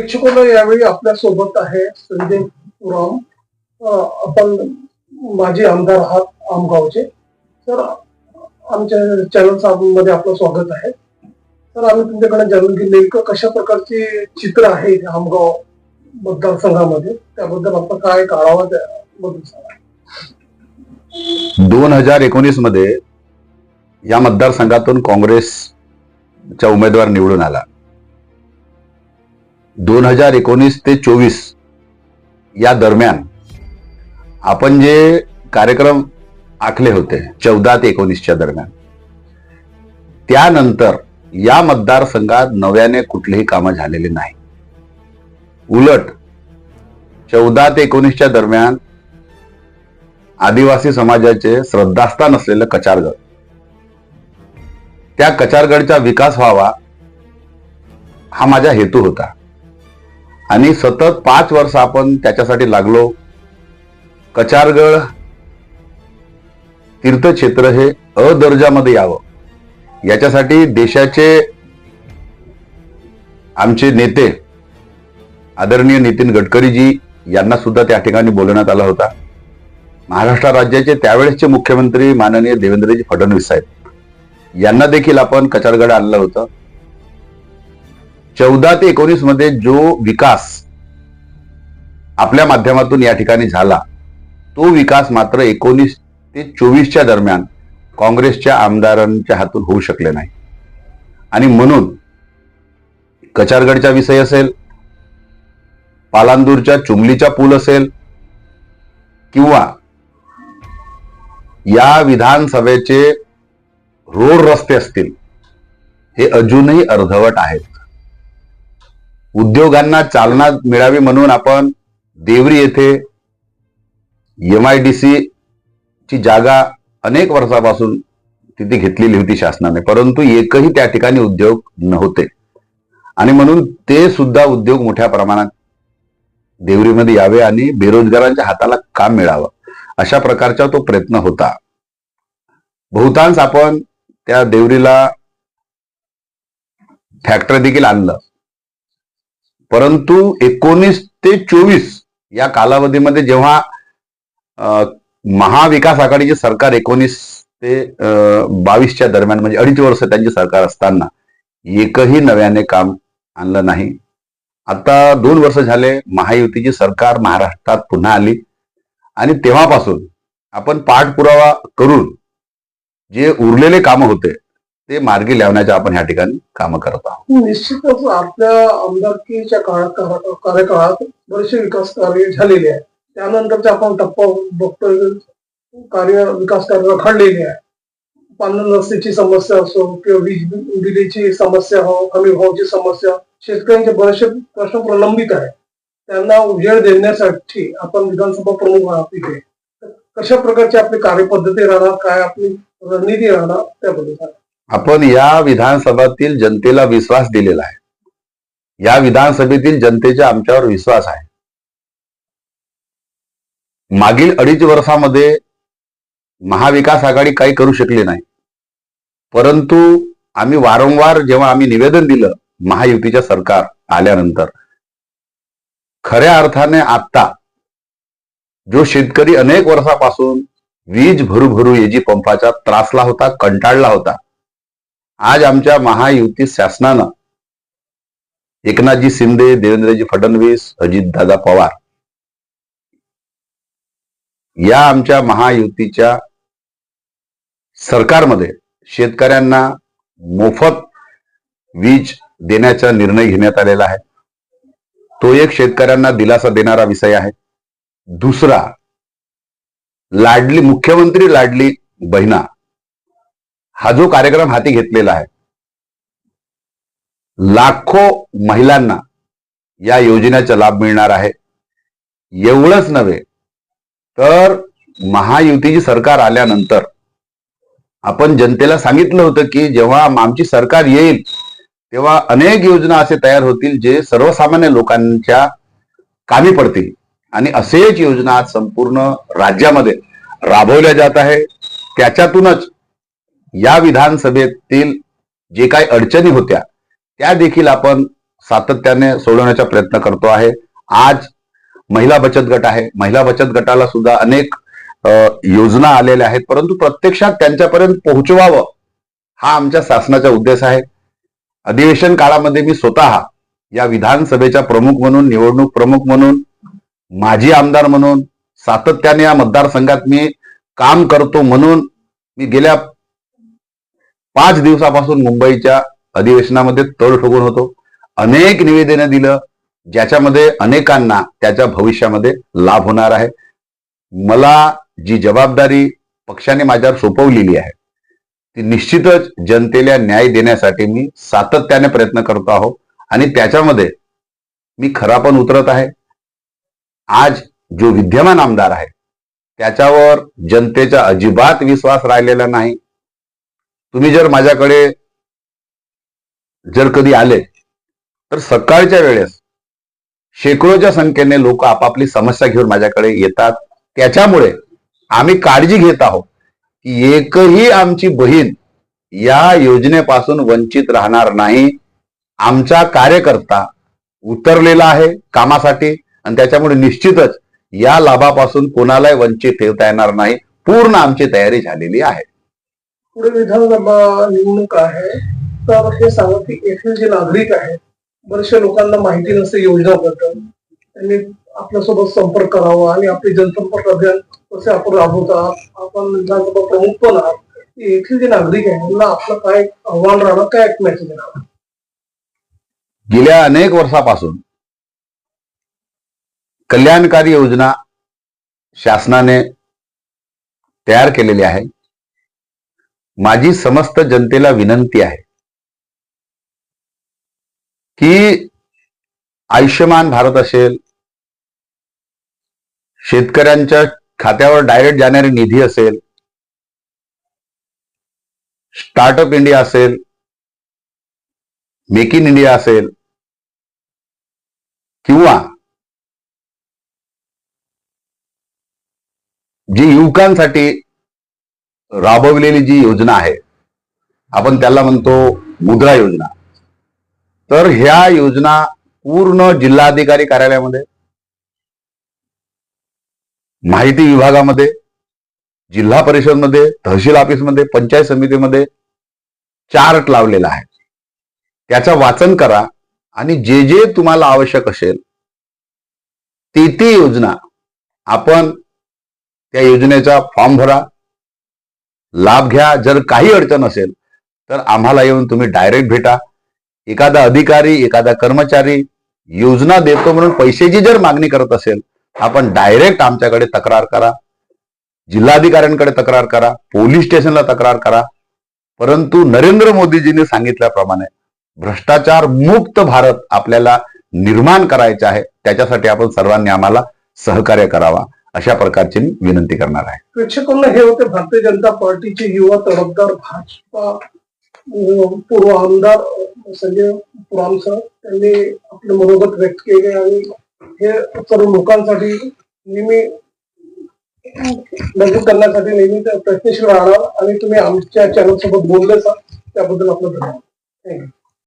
प्रेक्षकांना यावेळी आपल्यासोबत आहे संजय राम. आपण माजी आमदार आहात आमगावचे. तर आमच्या चॅनलमध्ये आपलं स्वागत आहे. तर आम्ही तुमच्याकडे जाणून घेऊ नेमकं कशा प्रकारचे चित्र आहे आमगाव मतदारसंघामध्ये? त्याबद्दल आपण काय काढावं त्याबद्दल दोन हजार एकोणीसमध्ये या मतदारसंघातून काँग्रेसचा उमेदवार निवडून आला. दोन हजार एकोणीस ते चोवीस या दरम्यान आपण जे कार्यक्रम आखले होते चौदा ते एकोणीसच्या दरम्यान त्यानंतर या मतदारसंघात नव्याने कुठलेही कामं झालेले नाही. उलट चौदा ते एकोणीसच्या दरम्यान आदिवासी समाजाचे श्रद्धास्थान असलेलं कचारगड त्या कचारगडचा विकास व्हावा हा माझा हेतू होता. आणि सतत पाच वर्ष आपण त्याच्यासाठी लागलो. कचारगड तीर्थक्षेत्र हे अ दर्जामध्ये यावं. याच्यासाठी देशाचे आमचे नेते आदरणीय नितीन गडकरीजी यांना सुद्धा त्या ठिकाणी बोलवण्यात आला होता. महाराष्ट्र राज्याचे त्यावेळेसचे मुख्यमंत्री माननीय देवेंद्रजी फडणवीस साहेब. यांना देखील आपण कचारगड आणलं होतं. चौदा ते एकोणीसमध्ये जो विकास आपल्या माध्यमातून या ठिकाणी झाला तो विकास मात्र एकोणीस ते चोवीसच्या दरम्यान काँग्रेसच्या आमदारांच्या हातून होऊ शकले नाही. आणि म्हणून कचारगडचा विषय असेल पालांदूरच्या चुमलीचा पूल असेल किंवा या विधानसभेचे रोड रस्ते असतील हे अजूनही अर्धवट आहेत. उद्योगांना चालना मिळावी म्हणून आपण देवरी येथे एम आय डी सी ची जागा अनेक वर्षापासून तिथे घेतलेली होती शासनाने परंतु एकही त्या ठिकाणी उद्योग नव्हते. आणि म्हणून ते सुद्धा उद्योग मोठ्या प्रमाणात देवरीमध्ये यावे आणि बेरोजगारांच्या हाताला काम मिळावं अशा प्रकारचा तो प्रयत्न होता. बहुतांश आपण त्या देवरीला फॅक्टरी देखील आणलं. परंतु एकोणीस ते चोवीस या कालावधीमध्ये जेव्हा महाविकास आघाडीचे सरकार एकोणीस ते अं, बावीसच्या दरम्यान म्हणजे अडीच वर्ष त्यांचे सरकार असताना एकही नव्याने काम आणलं नाही. आता दोन वर्ष झाले महायुतीची सरकार महाराष्ट्रात पुन्हा आली. आणि तेव्हापासून आपण पाठपुरावा करून जे उरलेले कामं होते ते मार्गी लावण्याच्या आपण या ठिकाणी कामं करत आहोत. हो, निश्चितच हो, आपल्या आमदारकीच्या काळात कार्यकाळात बरेचसे विकास कार्य झालेले आहे त्यानंतरचे आपण टप्पा बघतोय कार्य विकास कार्य घडलेले आहे पालन रस्त्याची समस्या असो किंवा वीज बिलीची समस्या हो कमी भावाची समस्या शेतकऱ्यांचे बरेचसे प्रश्न प्रलंबित आहे त्यांना उजेड देण्यासाठी आपण विधानसभा प्रमुख आहात तिथे. कशा प्रकारची आपली कार्यपद्धती राहणार काय आपली रणनीती राहणार त्याबद्दल सांगा. आपण या विधानसभातील जनतेला विश्वास दिलेला आहे. या विधानसभेतील जनतेचा आमच्यावर विश्वास आहे. मागील अडीच वर्षामध्ये महाविकास आघाडी काही करू शकली नाही. परंतु आम्ही वारंवार जेव्हा आम्ही निवेदन दिलं महायुतीच्या सरकार आल्यानंतर खऱ्या अर्थाने आता जो शेतकरी अनेक वर्षापासून वीज भरू भरू एजी पंपाचा त्रासला होता कंटाळला होता आज आमच्या महायुती शासनानं एकनाथजी शिंदे देवेंद्रजी फडणवीस अजितदादा पवार या आमच्या महायुतीच्या सरकारमध्ये शेतकऱ्यांना मोफत वीज देण्याचा निर्णय घेण्यात आलेला आहे. तो एक शेतकऱ्यांना दिलासा देणारा विषय आहे. दुसरा लाडली मुख्यमंत्री लाडली बहिणा हा जो कार्यक्रम हाती घेतलेला आहे लाखो महिलांना या योजनेचा लाभ मिळणार आहे. एवढंच नव्हे तर महायुतीची सरकार आल्यानंतर आपण जनतेला सांगितलं होतं की जेव्हा आमची सरकार येईल तेव्हा अनेक योजना असे तयार होतील जे सर्वसामान्य लोकांच्या कामी पडतील. आणि असेच योजना आज संपूर्ण राज्यामध्ये राबवल्या जात आहे. त्याच्यातूनच या विधानसभेतील जे काही अडचणी होत्या त्या देखील आपण सातत्याने सोडवण्याचा प्रयत्न करतो आहे. आज महिला बचत गट आहे. महिला बचत गटाला सुद्धा अनेक योजना आलेल्या आहेत. परंतु प्रत्यक्षात त्यांच्यापर्यंत पोहोचवावं हा आमच्या शासनाचा उद्देश आहे. अधिवेशन काळामध्ये मी स्वतः या विधानसभेच्या प्रमुख म्हणून निवडणूक प्रमुख म्हणून माजी आमदार म्हणून सातत्याने या मतदारसंघात मी काम करतो म्हणून मी गेल्या पाच दिवसापासून मुंबईच्या अधिवेशनामध्ये तळ ठोकून होतो. अनेक निवेदनं दिलं ज्याच्यामध्ये अनेकांना त्याच्या भविष्यामध्ये लाभ होणार आहे. मला जी जबाबदारी पक्षाने माझ्यावर सोपवलेली आहे ती निश्चितच जनतेला न्याय देण्यासाठी मी सातत्याने प्रयत्न करतो आहो. आणि त्याच्यामध्ये मी खरा पण उतरत आहे. आज जो विद्यमान आमदार आहे त्याच्यावर जनतेचा अजिबात विश्वास राहिलेला नाही. तुम्ही जर माझ्याकडे जर कधी आले तर सकाळच्या वेळेस शेकडोच्या संख्येने लोक आपापली समस्या घेऊन माझ्याकडे येतात. त्याच्यामुळे आम्ही काळजी घेत आहोत की एकही आमची बहीण या योजनेपासून वंचित राहणार नाही. आमचा कार्यकर्ता उतरलेला आहे कामासाठी आणि त्याच्यामुळे निश्चितच या लाभापासून कोणालाही वंचित ठेवता येणार नाही. पूर्ण आमची तयारी झालेली आहे. पुढे विधानसभा निवडणूक आहे तर हे सांगा की येथील जे नागरिक आहेत बरेचशा लोकांना माहिती नसते योजनाबद्दल. त्यांनी आपल्यासोबत संपर्क करावा आणि आपले जनसंपर्क अभियान कसे आपण राबवतात आपण विधानसभा प्रमुख पण आहात येथील जे नागरिक आहेत त्यांना आपलं काय आव्हान राहणार काय एक मेसेज देणार? गेल्या अनेक वर्षापासून कल्याणकारी योजना शासनाने तयार केलेली आहे. माझी समस्त जनतेला विनंती आहे की आयुष्यमान भारत असेल शेतकऱ्यांच्या खात्यावर डायरेक्ट जाणारी निधी असेल स्टार्टअप इंडिया असेल मेक इन इंडिया असेल किंवा जी युवकांसाठी राबवलेली जी योजना आहे आपण त्याला म्हणतो मुद्रा योजना. तर ह्या योजना पूर्ण जिल्हाधिकारी कार्यालयामध्ये माहिती विभागामध्ये जिल्हा परिषदमध्ये तहसील ऑफिसमध्ये पंचायत समितीमध्ये चार्ट लावलेला आहे. त्याचं वाचन करा आणि जे जे तुम्हाला आवश्यक असेल ती ती योजना आपण त्या योजनेचा फॉर्म भरा. लाभ घ्या. जर काही अडचण असेल तर आम्हाला येऊन तुम्ही डायरेक्ट भेटा. एखादा अधिकारी एखादा कर्मचारी योजना देतो म्हणून पैशाची जर मागणी करत असेल आपण डायरेक्ट आमच्याकडे तक्रार करा. जिल्हाधिकाऱ्यांकडे तक्रार करा. पोलीस स्टेशनला तक्रार करा. परंतु नरेंद्र मोदीजींनी सांगितल्याप्रमाणे भ्रष्टाचार मुक्त भारत आपल्याला निर्माण करायचा आहे. त्याच्यासाठी आपण सर्वांनी आम्हाला सहकार्य करावा. अशा प्रकारची मी विनंती करणार आहे. प्रेक्षकांना हे होते भारतीय जनता पार्टीचे युवा तडफदार भाजपा पूर्व आमदार संजय पुराम सर. त्यांनी आपले मनोगत व्यक्त केले आणि हे सर्व लोकांसाठी नेहमी मजबूत करण्यासाठी नेहमी प्रयत्नशील राहणार आणि तुम्ही आमच्या चॅनल सोबत बोलले सर त्याबद्दल आपलं धन्यवाद. थँक्यू.